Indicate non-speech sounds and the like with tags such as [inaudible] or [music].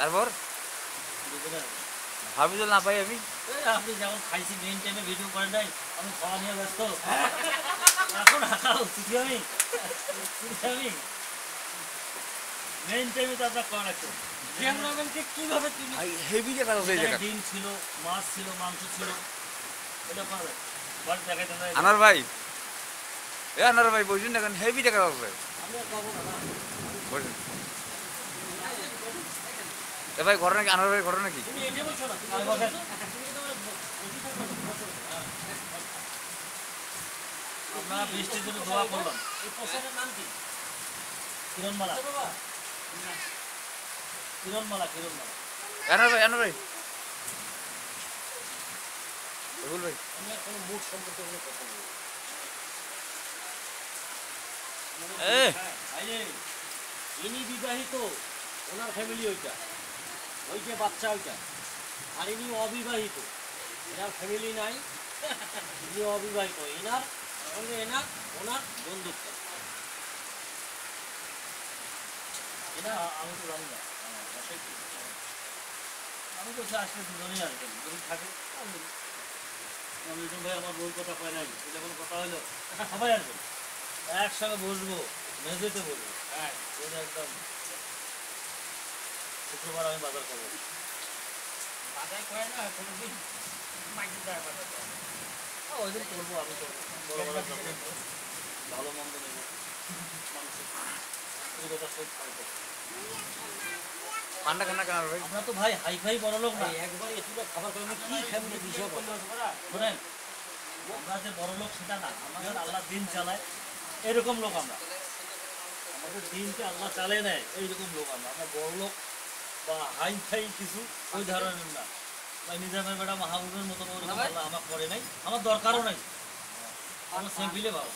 তারপর? বুঝলেন হাফিজুল না পাই আমি? আপনি যেমন খাইছি মেন টাইমে ভিডিও করেন নাই আমি খাওয়া নিয়ে ব্যস্ত। এখন আমি? আমি? মেন টাইমে তো আপনার ক্যামেরাম্যানকে কীভাবে তুমি হেভি জায়গা ডিম ছিল মাছ ছিল মাংস ছিল এটা পাবে আনার ভাই। এ আনার ভাই বসুন দেখেন হেভি যাচ্ছে আমি আর পাবো না না। বসুন এ ভাই ঘর নাকি আনার ভাই ঘর নাকি তুমি এটে বসো না তুমি বসেন আমরা বৃষ্টির জন্য দোয়া করলাম এই পোশাকের নাম কি কিরণমালা। কিরণমালা কিরণমালা। আনার ভাই আনার ভাই। রুল ভাই। আমি কোনো মুখ সম্পর্কে কোনো কথা বলব না। এ ইনি বিবাহিত ওনার ফ্যামিলি ওইটা। ওই যে বাচ্চা ওইটা। আর ইনি অবিবাহিত। এনার ফ্যামিলি নাই। [laughs] ইনি অবিবাহিত। এনার সঙ্গে এনার, ওনার বন্ধুত্ব। আমি তো তো। আসলে আসবেন। যদি থাকে। ভাই, আমার বউর কথা পাই নাই। এটা কোনো কথা হলো সবাই আসবেন। একসঙ্গে বসবো। মেঝেতে বসবো। হ্যাঁ একদম। শুক্রবার আমি বাজার করব। বাজার করে না বাজার ওই দিন করব আমি করব। বড় বড় করব। ভালো মন্দ নেব মাংস এই কথা সব খাইতে ঠান্ডা খান্না আমরা তো ভাই হাই ফাই বড় লোক না। একবার এতটা খাবার খাব কি ফ্যামিলি বিষয় শোনেন আমরা যে বড় লোক সেটা না। আমাদের আল্লাহ দিন চালায় এরকম লোক আমরা। আমাদের দিনকে আল্লাহ চালিয়ে নেয় এইরকম লোক আমরা। আমরা বড় লোক বা হাই ফাই কিছু ওই ধরনের না। বা নিজামের বেটা মাহবুবের মতো আমার করে নাই। আমার দরকারও নাই। আমার সিম্পলি ভালো।